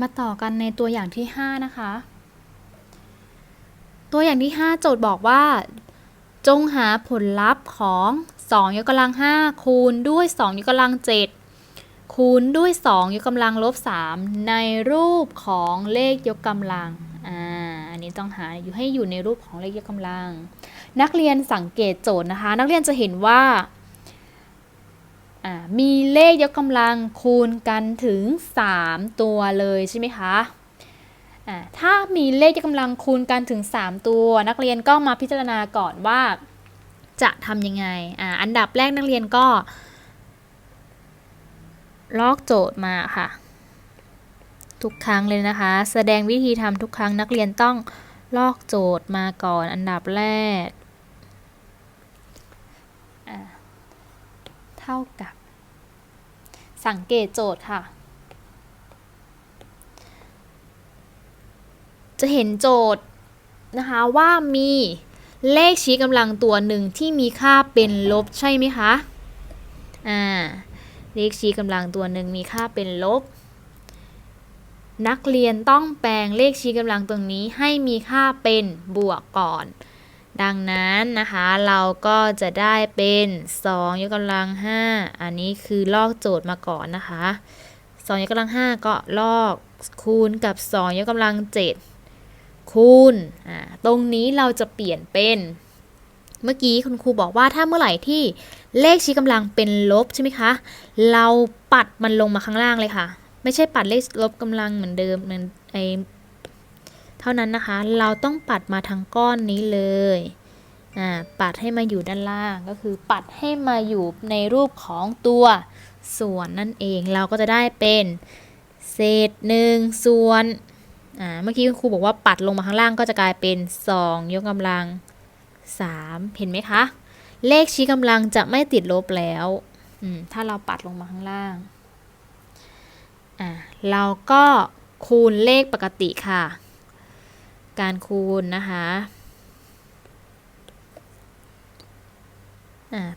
มาต่อกันในตัวอย่างที่ 5 นะคะ ตัวอย่างที่ 5 โจทย์บอกว่า จงหาผลลัพธ์ของ2ยกกำลัง5คูณด้วย2ยกกำลัง7คูณด้วย2ยกกำลังลบ3ในรูปของเลขยกกำลังอ่าอันนี้ต้องหาอยู่ให้อยู่ในรูปของเลขยกกำลัง นักเรียนสังเกตโจทย์นะคะ นักเรียนจะเห็นว่าอ่า มีเลขยกกำลังคูณกันถึง 3 ตัวเลยใช่ไหมคะถ้ามีเลขยกกำลังคูณกันถึง 3 ตัว นักเรียนก็มาพิจารณาก่อนว่าจะทำยังไงออันดับแรกนักเรียนก็ ลอกโจทย์มาค่ะ ทุกครั้งเลยนะคะ แสดงวิธีทำทุกครั้งนักเรียนต้องลอกโจทย์มาก่อนอันดับแรกอ่าเท่ากับ สังเกตโจทย์ค่ะ จะเห็นโจทย์นะคะว่ามีเลขชี้กำลังตัวหนึ่งที่มีค่าเป็นลบใช่ไหมคะ อ่า เลขชี้กำลังตัวหนึ่งมีค่าเป็นลบ นักเรียนต้องแปลงเลขชี้กำลังตรงนี้ให้มีค่าเป็นบวกก่อน ดังนั้นนะคะเราก็จะได้เป็น 2 ยกกำลัง 5 อันนี้คือลอกโจทย์มาก่อนนะคะ 2 ยกกำลัง 5 ก็ลอกคูณกับ 2 ยกกำลัง 7 คูณอ่าตรงนี้เราจะเปลี่ยนเป็น เมื่อกี้คุณครูบอกว่าถ้าเมื่อไหร่ที่เลขชี้กำลังเป็นลบใช่ไหมคะ เราปัดมันลงมาข้างล่างเลยค่ะ ไม่ใช่ปัดเลขลบกำลังเหมือนเดิมเหมือนไอ เท่านั้นนะคะ เราต้องปัดมาทางก้อนนี้เลยปัดให้มาอยู่ด้านล่างก็คือปัดให้มาอยู่ในรูปของตัวส่วนนั่นเองเราก็จะได้เป็นเศษหนึ่งส่วนเมื่อกี้คุณครูบอกว่าปัดลงมาข้างล่างก็จะกลายเป็น 2 ยกกำลัง 3 เห็นไหมคะ เลขชี้กำลังจะไม่ติดลบแล้วถ้าเราปัดลงมาข้างล่างเราก็คูณเลขปกติค่ะ การคูณนะคะ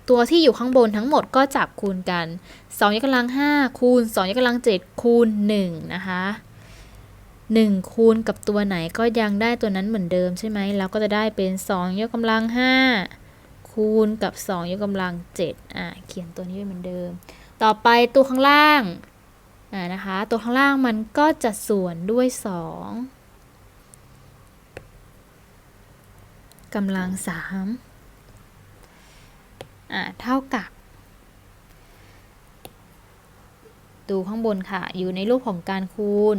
ตัวที่อยู่ข้างบนทั้งหมดก็จับคูณกัน2ยกกำลัง5คูณ2ยกกำลัง7คูณ1นะคะ1คูณกับตัวไหนก็ยังได้ตัวนั้นเหมือนเดิมใช่ไหมเราก็จะได้เป็น2ยกกำลัง5คูณกับ2ยกกำลัง7อ่าเขียนตัวนี้ไว้เหมือนเดิม ต่อไปตัวข้างล่างอ่านะคะ ตัวข้างล่างมันก็จะส่วนด้วย 2 กำลัง3อ่าเท่ากับ ดูข้างบนค่ะ อยู่ในรูปของการคูณ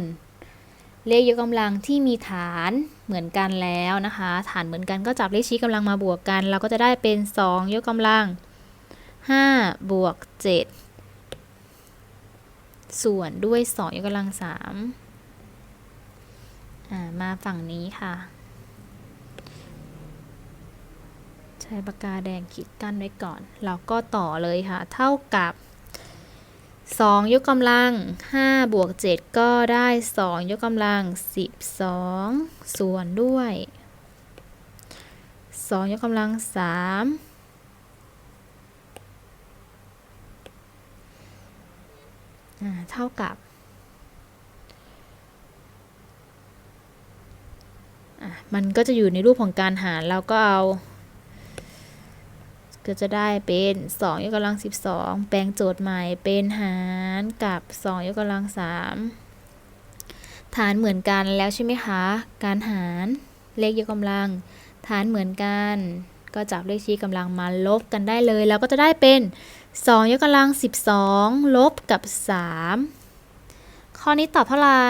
เลขยกกำลังที่มีฐานเหมือนกันแล้วนะคะ ฐานเหมือนกันก็จับเลขชี้กำลังมาบวกกัน เราก็จะได้เป็น 2 ยกกำลัง 5 บวก 7 ส่วนด้วย 2 ยกกำลัง3มาฝั่งนี้ค่ะ ใช้ปากกาแดงขีดกั้นไว้ก่อนเราก็ต่อเลยค่ะ เท่ากับ2ยกกำลัง5บวก7ก็ได้ 2 ยกกำลัง 12 ส่วนด้วย 2 ยกกำลัง 3เท่ากับมันก็จะอยู่ในรูปของการหารเราก็เอา ก็จะได้เป็น2ยกกำลัง 12 แปลงโจทย์ใหม่เป็นหารกับ 2 ยกกำลัง 3 ฐานเหมือนกันแล้วใช่ไหมคะ การหารเลขยกกำลัง ฐานเหมือนกัน ก็จับเลขชี้กำลังมาลบกันได้เลยเราก็จะได้เป็น 2 ยกกำลัง 12 ลบกับ 3 ข้อนี้ตอบเท่าไหร่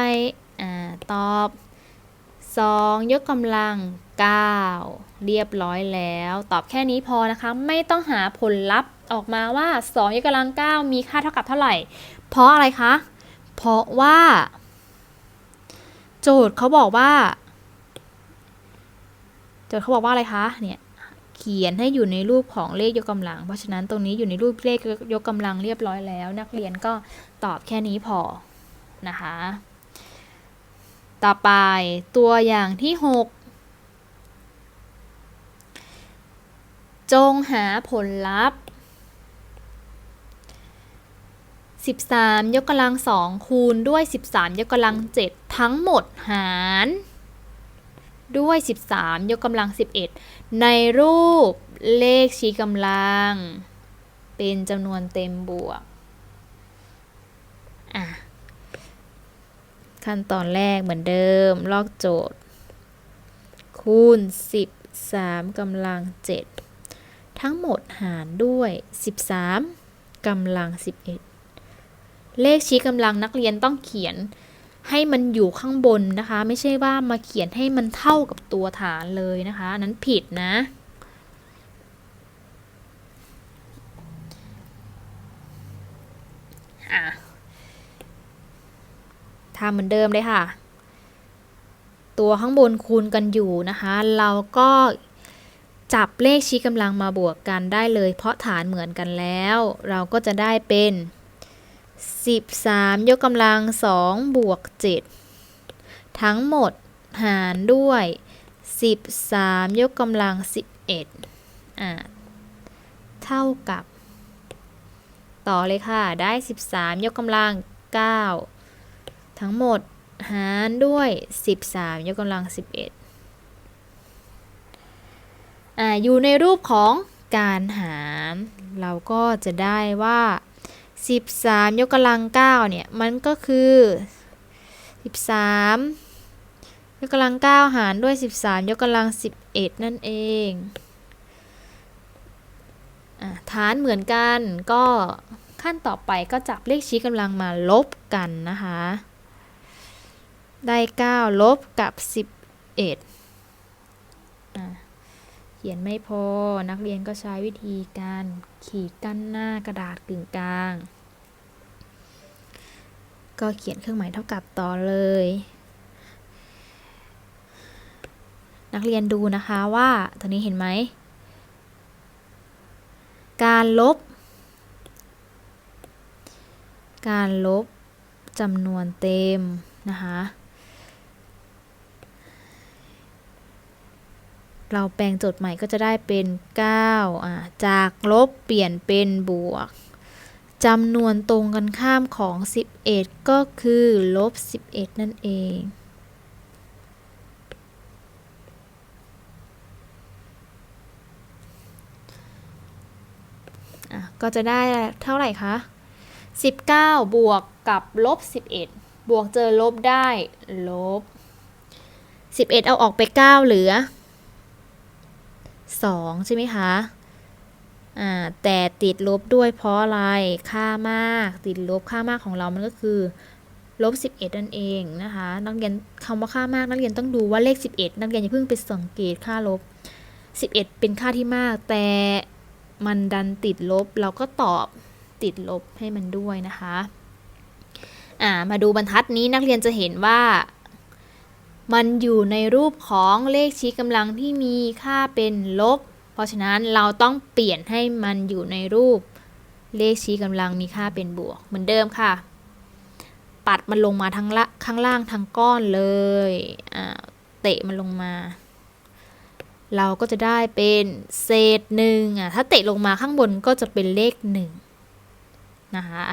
อ่าตอบ 2 ยกกำลัง 9 เรียบร้อยแล้ว ตอบแค่นี้พอนะคะ ไม่ต้องหาผลลัพธ์ออกมาว่า 2 ยกกำลัง 9 มีค่าเท่ากับเท่าไหร่ เพราะอะไรคะ เพราะว่า โจทย์เขาบอกว่า โจทย์เขาบอกว่าอะไรคะ เนี่ย เขียนให้อยู่ในรูปของเลขยกกำลัง เพราะฉะนั้นตรงนี้อยู่ในรูปเลขยกกำลังเรียบร้อยแล้ว นักเรียนก็ตอบแค่นี้พอนะคะ ต่อไปตัวอย่างที่ 6 จงหาผลลัพธ์ 13 ยกกำลัง2คูณด้วย 13 ยกกำลัง 7 ทั้งหมดหารด้วย 13 ยกกำลัง 11 ในรูปเลขชี้กำลัง เป็นจำนวนเต็มบวก อะ ขั้นตอนแรกเหมือนเดิม ลอกโจทย์ คูณ 13กำลัง 7 ทั้งหมดหารด้วย 13กำลัง 11 เลขชี้กำลังนักเรียนต้องเขียนให้มันอยู่ข้างบนนะคะ ไม่ใช่ว่ามาเขียนให้มันเท่ากับตัวฐานเลยนะคะนนั้นผิดนะ อะ ทำเหมือนเดิมเลยค่ะ ตัวข้างบนคูณกันอยู่นะคะ เราก็จับเลขชี้กำลังมาบวกกันได้เลย เพราะฐานเหมือนกันแล้ว เราก็จะได้เป็น 13 ยกกำลัง 2 บวก 7 ทั้งหมดหารด้วย 13 ยกกำลัง 11อ่าเท่ากับ ต่อเลยค่ะ ได้ 13 ยกกำลัง 9 ทั้งหมดหารด้วย 13 ยกกำลัง 11อ่าอยู่ในรูปของการหาร เราก็จะได้ว่า 13 ยกกำลัง 9 เนี่ย มันก็คือ 13 ยกกำลัง 9 หารด้วย 13 ยกกำลัง 11 นั่นเองฐานเหมือนกันก็ขั้นต่อไปก็จับเลขชี้กำลังมาลบกันนะคะ ได้ 9 ลบกับ 11อะเขียนไม่พอนักเรียนก็ใช้วิธีการขีดกั้นหน้ากระดาษกึ่งกลาง ก็เขียนเครื่องหมายเท่ากับต่อเลย นักเรียนดูนะคะว่าตอนนี้เห็นไหม การลบ การลบจำนวนเต็มนะคะ เราแปลงโจทย์ใหม่ก็จะได้เป็น9อ่าจากลบเปลี่ยนเป็นบวกจำนวนตรงกันข้ามของ 11 ก็คือลบ 11 นั่นเองอก็จะได้เท่าไหร่คะ 19 บวกกับลบ 11 บวกเจอลบได้ลบ 11 เอาออกไป 9 เหลือ 2 ใช่ไหมคะอ่าแต่ติดลบด้วยเพราะอะไรค่ามากติดลบค่ามากของเรามันก็คือลบ11นั่นเองนะคะนักเรียนคำว่าค่ามากนักเรียนต้องดูว่าเลข 11 นักเรียนอย่าเพิ่งไปสังเกตค่าลบ 11 เป็นค่าที่มาก แต่มันดันติดลบ เราก็ตอบติดลบให้มันด้วยนะคะอ่ามาดูบรรทัดนี้นักเรียนจะเห็นว่า มันอยู่ในรูปของเลขชี้กำลังที่มีค่าเป็นลบ เพราะฉะนั้นเราต้องเปลี่ยนให้มันอยู่ในรูป เลขชี้กำลังมีค่าเป็นบวก เหมือนเดิมค่ะ ปัดมันลงมาทั้งละข้างล่างทั้งก้อนเลยเตะมันลงมา เราก็จะได้เป็นเศษหนึ่งอะถ้าเตะลงมาข้างบนก็จะเป็นเลขหนึ่งนะคะ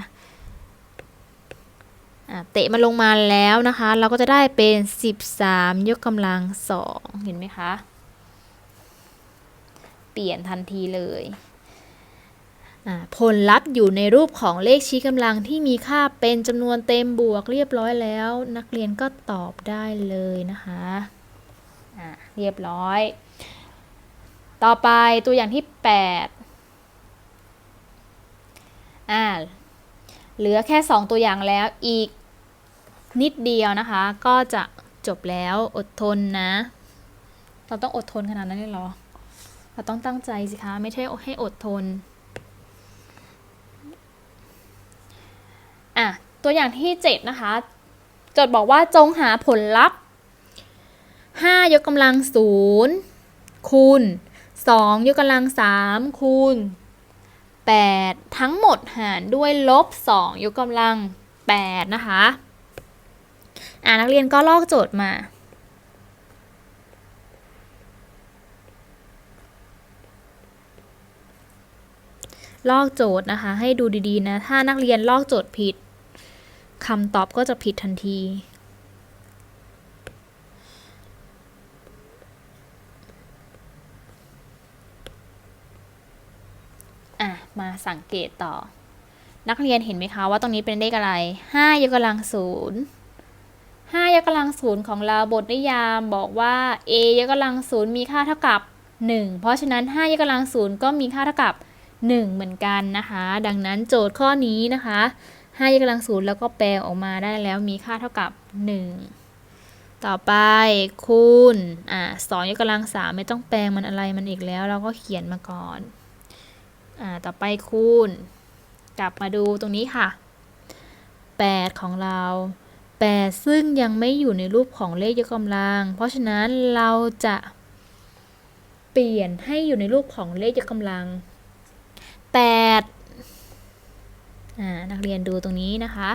เตะมันลงมาแล้วนะคะ เราก็จะได้เป็น 13 ยกกำลังสองเห็นไหมคะ เปลี่ยนทันทีเลยผลลัพธ์อยู่ในรูปของเลขชี้กำลังที่มีค่าเป็นจำนวนเต็มบวกเรียบร้อยแล้ว นักเรียนก็ตอบได้เลยนะคะะเรียบร้อย ต่อไปตัวอย่างที่ 8อ่าเหลือแค่ 2 ตัวอย่างแล้วอีก นิดเดียวนะคะ ก็จะจบแล้วอดทนนะ เราต้องอดทนขนาดนั้นเลยหรอ เราต้องตั้งใจสิคะ ไม่ใช่ให้อดทน อะ ตัวอย่างที่ 7 นะคะจทย์บอกว่าจงหาผลลัพธ์ 5 ยกกำลัง0คูณ 2 ยกกำลัง3คูณ 8 ทั้งหมดหารด้วยลบ 2 ยกกำลัง 8 นะคะ อ่านักเรียนก็ลอกโจทย์มา ลอกโจทย์นะคะ ให้ดูดีๆนะ ถ้านักเรียนลอกโจทย์ผิดคำตอบก็จะผิดทันทีอะมาสังเกตต่อ นักเรียนเห็นไหมคะว่าตรงนี้เป็นเลขอะไร 5 ยกกำลังศูนย์ 5ยกกำลังศูนย์ของเราบทนิยามบอกว่า a ยกกำลังศูนย์มีค่าเท่ากับ 1 เพราะฉะนั้น 5ยกกำลังศูนย์ก็มีค่าเท่ากับ 1 เหมือนกันนะคะ ดังนั้นโจทย์ข้อนี้นะคะ5ยกกำลังศูนย์แล้วก็แปลออกมาได้แล้วมีค่าเท่ากับ 1 ต่อไปคูณอ่าสองยกกำลังสามไม่ต้องแปลงมันอะไรมันอีกแล้ว เราก็เขียนมาก่อนอ่าต่อไปคูณ กลับมาดูตรงนี้ค่ะ 8 ของเรา 8ซึ่งยังไม่อยู่ในรูปของเลขยกกำลัง เพราะฉะนั้นเราจะเปลี่ยนให้อยู่ในรูปของเลขยกกำลัง8อ่านักเรียนดูตรงนี้นะคะ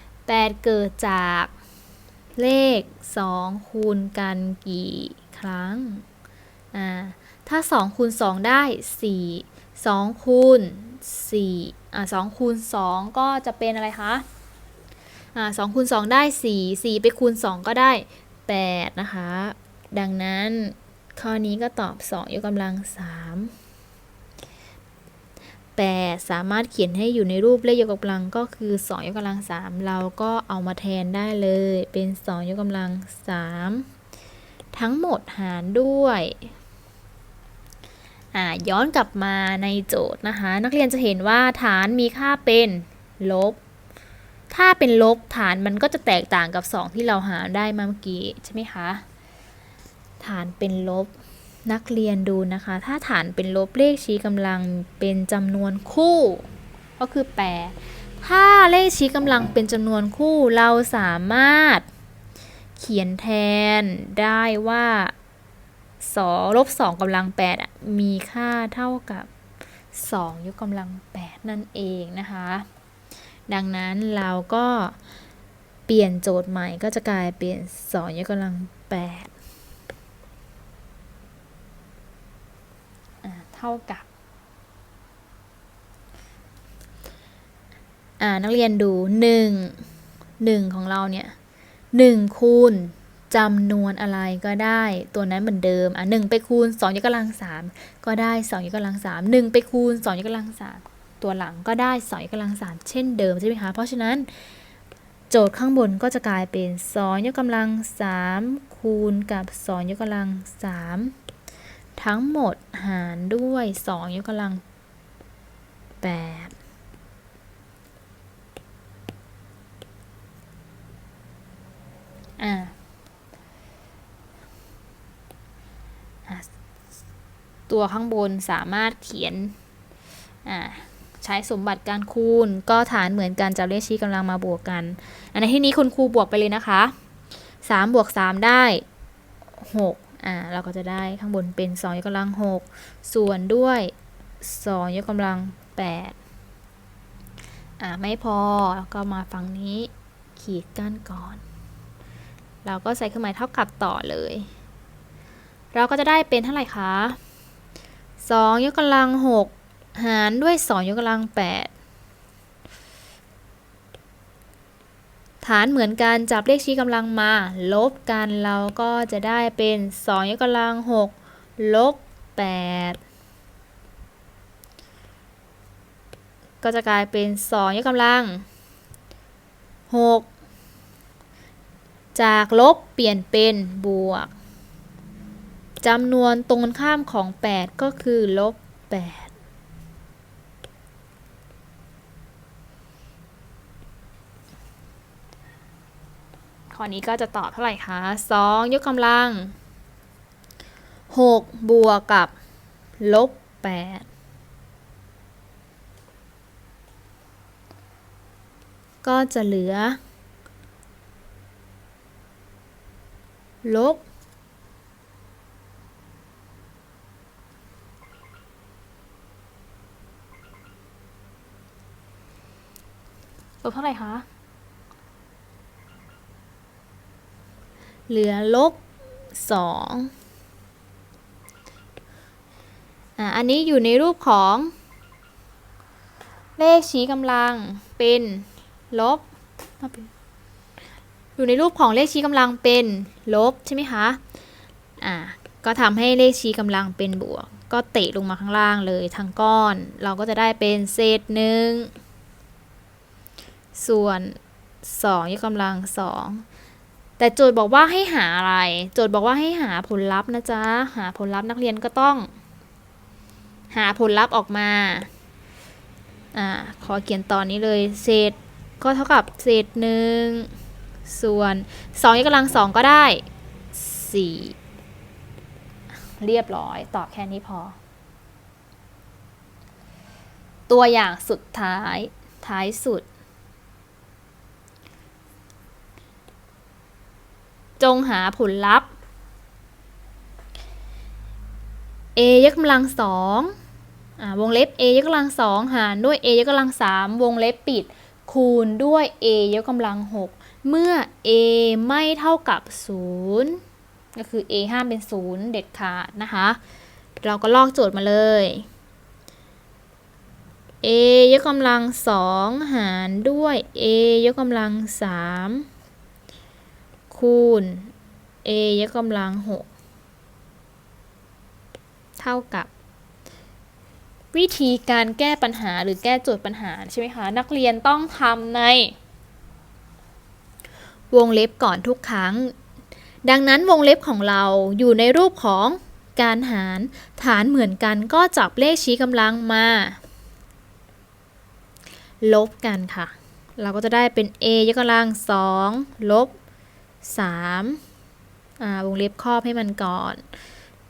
8 เกิดจากเลข 2 คูณกันกี่ครั้งอ่าถ้า 2 คูณ 2 ได้ 4 2 คูณ4อ่า2คูณ 2 ก็จะเป็นอะไรคะ อ่า2คูณ2ได้4 4ไปคูณ2ก็ได้8นะคะ ดังนั้นข้อนี้ก็ตอบ2ยกกำลัง3 8สามารถเขียนให้อยู่ในรูปเลขยกกำลังก็คือ2ยกกำลัง3เราก็เอามาแทนได้เลยเป็น2ยกกำลัง3ทั้งหมดหารด้วยย้อนกลับมาในโจทย์นะคะ นักเรียนจะเห็นว่าฐานมีค่าเป็นลบ ถ้าเป็นลบฐานมันก็จะแตกต่างกับ 2 ที่เราหาได้มาเมื่อกี้ใช่ไหมคะ ฐานเป็นลบนักเรียนดูนะคะ ถ้าฐานเป็นลบเลขชี้กำลังเป็นจำนวนคู่ ก็คือ8ถ้าเลขชี้กำลังเป็นจำนวนคู่เราสามารถเขียนแทนได้ว่าสอลบ2กำลัง8อะมีค่าเท่ากับ2ยกกำลัง8นั่นเองนะคะ ดังนั้นเราก็เปลี่ยนโจทย์ใหม่ก็จะกลายเป็น2ยกกำลัง8เท่ากับนักเรียนดู 1 1 ของเราเนี่ย1คูณจำนวนอะไรก็ได้ตัวนั้นเหมือนเดิม อะ1ไปคูณ2ยกกำลัง3ก็ได้2ยกกำลัง3 1ไปคูณ2ยกกำลัง3 ตัวหลังก็ได้2ยกกำลัง3เช่นเดิมใช่ไหมคะ เพราะฉะนั้นโจทย์ข้างบนก็จะกลายเป็น2ยกกำลัง 3 คูณกับ2ยกกำลัง 3 ทั้งหมดหารด้วย2ยกกำลัง 8อ่าตัวข้างบนสามารถเขียน อ่า ใช้สมบัติการคูณ ก็ฐานเหมือนกันจับเลขชี้กำลังมาบวกกัน อันในที่นี้คุณครูบวกไปเลยนะคะ3บวก3 ได้6อ่าเราก็จะได้ข้างบนเป็น 2 ยกกำลัง 6 ส่วนด้วย 2 ยกกำลัง 8 อ่าไม่พอก็มาฝั่งนี้ขีดกั้นก่อน เราก็ใส่เครื่องหมายเท่ากับต่อเลย เราก็จะได้เป็นเท่าไหร่คะ2ยกกำลัง 6 หารด้วย 2 ยกกำลัง 8 ฐานเหมือนกันจับเลขชี้กำลังมา ลบกันเราก็จะได้เป็น 2 ยกกำลัง 6 ลบ 8 ก็จะกลายเป็น 2 ยกกำลัง 6 จากลบเปลี่ยนเป็นบวกจำนวนตรงข้ามของ 8 ก็คือลบ 8 ข้ อนี้ก็จะตอบเท่าไหร่คะ2ยกกำลัง 6 บวกกับ ลบ 8 ก็จะเหลือ ลบ ลบเท่าไหร่คะ เหลือลบสองอะอันนี้อยู่ในรูปของ เลขชี้กำลังเป็นลบ อยู่ในรูปของเลขชี้กำลังเป็นลบใช่ไหมคะอ่าก็ทำให้เลขชี้กำลังเป็นบวก ก็เตะลงมาข้างล่างเลยทั้งก้อน เราก็จะได้เป็นเศษหนึ่งส่วน2ยกกำลังสอง แต่โจทย์บอกว่าให้หาอะไร โจทย์บอกว่าให้หาผลลัพธ์นะจ๊ะ หาผลลัพธ์นักเรียนก็ต้อง หาผลลัพธ์ออกมา อ่า ขอเขียนตอนนี้เลย เศษก็เท่ากับเศษหนึ่งส่วน2ยกกำลังสองก็ได้4เรียบร้อย ตอบแค่นี้พอ ตัวอย่างสุดท้าย ท้ายสุด งหาผลลัพธ์ a ยกกำลังสองวงเล็บ a ยกกำลังสองหารด้วย a ยกกำลังสามวงเล็บปิด คูณด้วย a ยกกำลังหกเมื่อ a ไม่เท่ากับ0ก็คือ a ห้ามเป็น0เด็ดขาดนะคะ เราก็ลอกโจทย์มาเลย a ยกกำลังสองหารด้วย a ยกกำลังสาม คูณ a ยกกำลังหกเท่ากับ วิธีการแก้ปัญหาหรือแก้โจทย์ปัญหาใช่ไหมคะ นักเรียนต้องทำใน วงเล็บก่อนทุกครั้ง ดังนั้นวงเล็บของเราอยู่ในรูปของการหาร ฐานเหมือนกันก็จับเลขชี้กำลังมา ลบกันค่ะ เราก็จะได้เป็น a ยกกำลัง2ลบ 3าวงเล็บครอบให้มันก่อน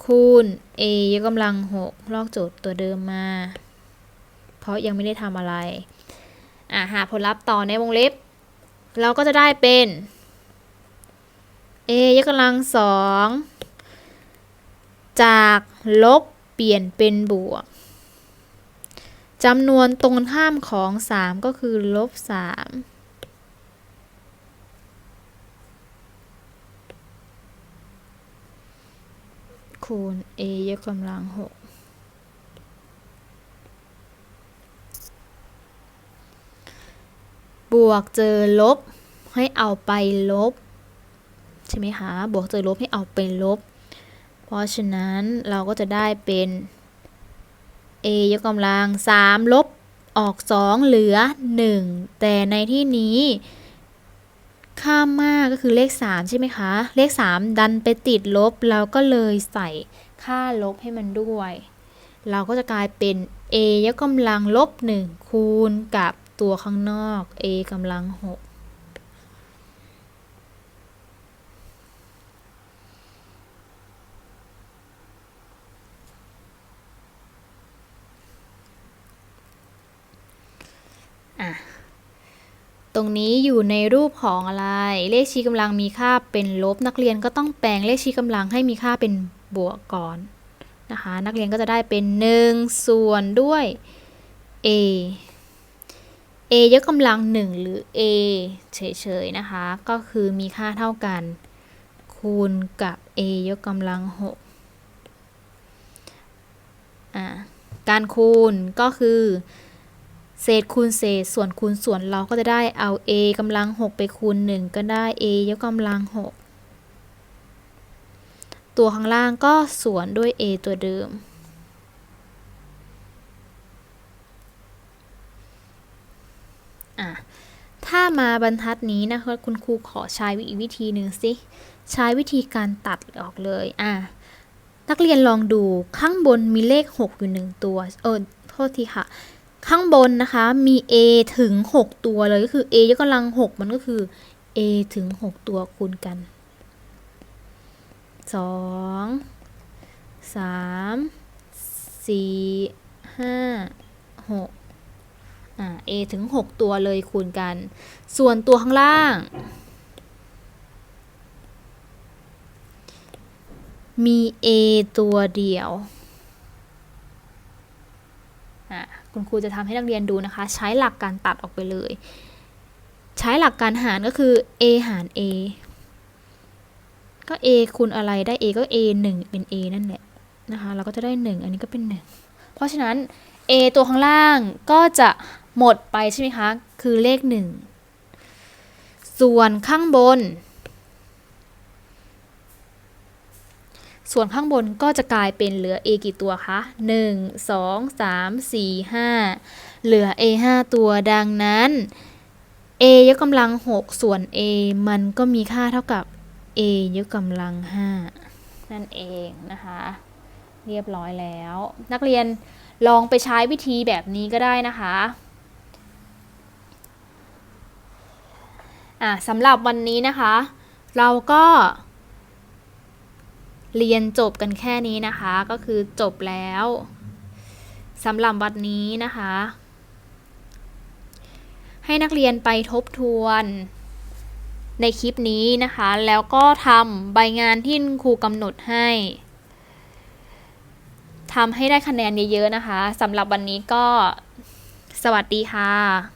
คูณ a ยกกำลัง 6 ลอกโจทย์ตัวเดิมมา เพราะยังไม่ได้ทำอะไรอ่าหาผลลัพธ์ต่อในวงเล็บ เราก็จะได้เป็น a ยกกำลังสองจากลบเปลี่ยนเป็นบวกจำนวนตรงข้ามของ 3 ก็คือลบ 3 คูณ a ยกกำลัง6บวกเจอลบให้เอาไปลบ ใช่ไหมคะ บวกเจอลบให้เอาไปลบ เพราะฉะนั้นเราก็จะได้เป็น a ยกกำลัง3ลบออก 2 เหลือ 1 แต่ในที่นี้ ข้ามมากก็คือเลข 3 ใช่ไหมคะ เลข 3 ดันไปติดลบ เราก็เลยใส่ค่าลบให้มันด้วย เราก็จะกลายเป็น a ยกกำลังลบ 1 คูณกับตัวข้างนอก a กำลัง 6อะ ตรงนี้อยู่ในรูปของอะไร เลขชี้กำลังมีค่าเป็นลบ นักเรียนก็ต้องแปลงเลขชี้กำลังให้มีค่าเป็นบวกก่อนนะคะ นักเรียนก็จะได้เป็น 1 ส่วนด้วย a a ยกกำลัง 1 หรือ a เฉยๆนะคะ ก็คือมีค่าเท่ากัน คูณกับ a ยกกำลัง6อ่าการคูณก็คือ เศษคูณเศษส่วนคูณส่วนเราก็จะได้เอา a กำลัง 6 ไปคูณ 1 ก็ได้ a ยกกำลัง 6 ตัวข้างล่างก็ส่วนด้วย a ตัวเดิม ถ้ามาบรรทัดนี้นะคะคุณครูขอใช้อีกวิธีหนึ่งสิ ใช้วิธีการตัดออกเลยอะนักเรียนลองดูข้างบนมีเลข 6 อยู่หนึ่งตัว เออ โทษทีค่ะ ข้างบนนะคะมี a ถึง 6 ตัวเลยก็คือ a ยกกำลัง 6 มันก็คือ a ถึง 6 ตัวคูณกัน 2 3 4 5 6อ่า a ถึง 6 ตัวเลยคูณกัน ส่วนตัวข้างล่าง มี a ตัวเดียวอะ คุณครูจะทำให้นักเรียนดูนะคะ ใช้หลักการตัดออกไปเลย ใช้หลักการหารก็คือ a หาร a ก็ a คูณอะไรได้ a ก็ a 1 เป็น a นั่นแหละนะคะ เราก็จะได้ 1 อันนี้ก็เป็น 1 เพราะฉะนั้น a ตัวข้างล่างก็จะหมดไปใช่ไหมคะ คือเลข 1 ส่วนข้างบน ส่วนข้างบนก็จะกลายเป็นเหลือ a กี่ตัวคะ 1 2 3 4 5 เหลือ a 5 ตัวดังนั้น a ยกกำลัง 6 ส่วน a มันก็มีค่าเท่ากับ a ยกกำลัง 5 นั่นเองนะคะ เรียบร้อยแล้ว นักเรียนลองไปใช้วิธีแบบนี้ก็ได้นะคะอะสำหรับวันนี้นะคะ เราก็ เรียนจบกันแค่นี้นะคะ ก็คือจบแล้วสำหรับวันนี้นะคะ ให้นักเรียนไปทบทวนในคลิปนี้นะคะ แล้วก็ทำใบงานที่ครูกำหนดให้ทำให้ได้คะแนนเยอะๆนะคะสำหรับวันนี้ก็สวัสดีค่ะ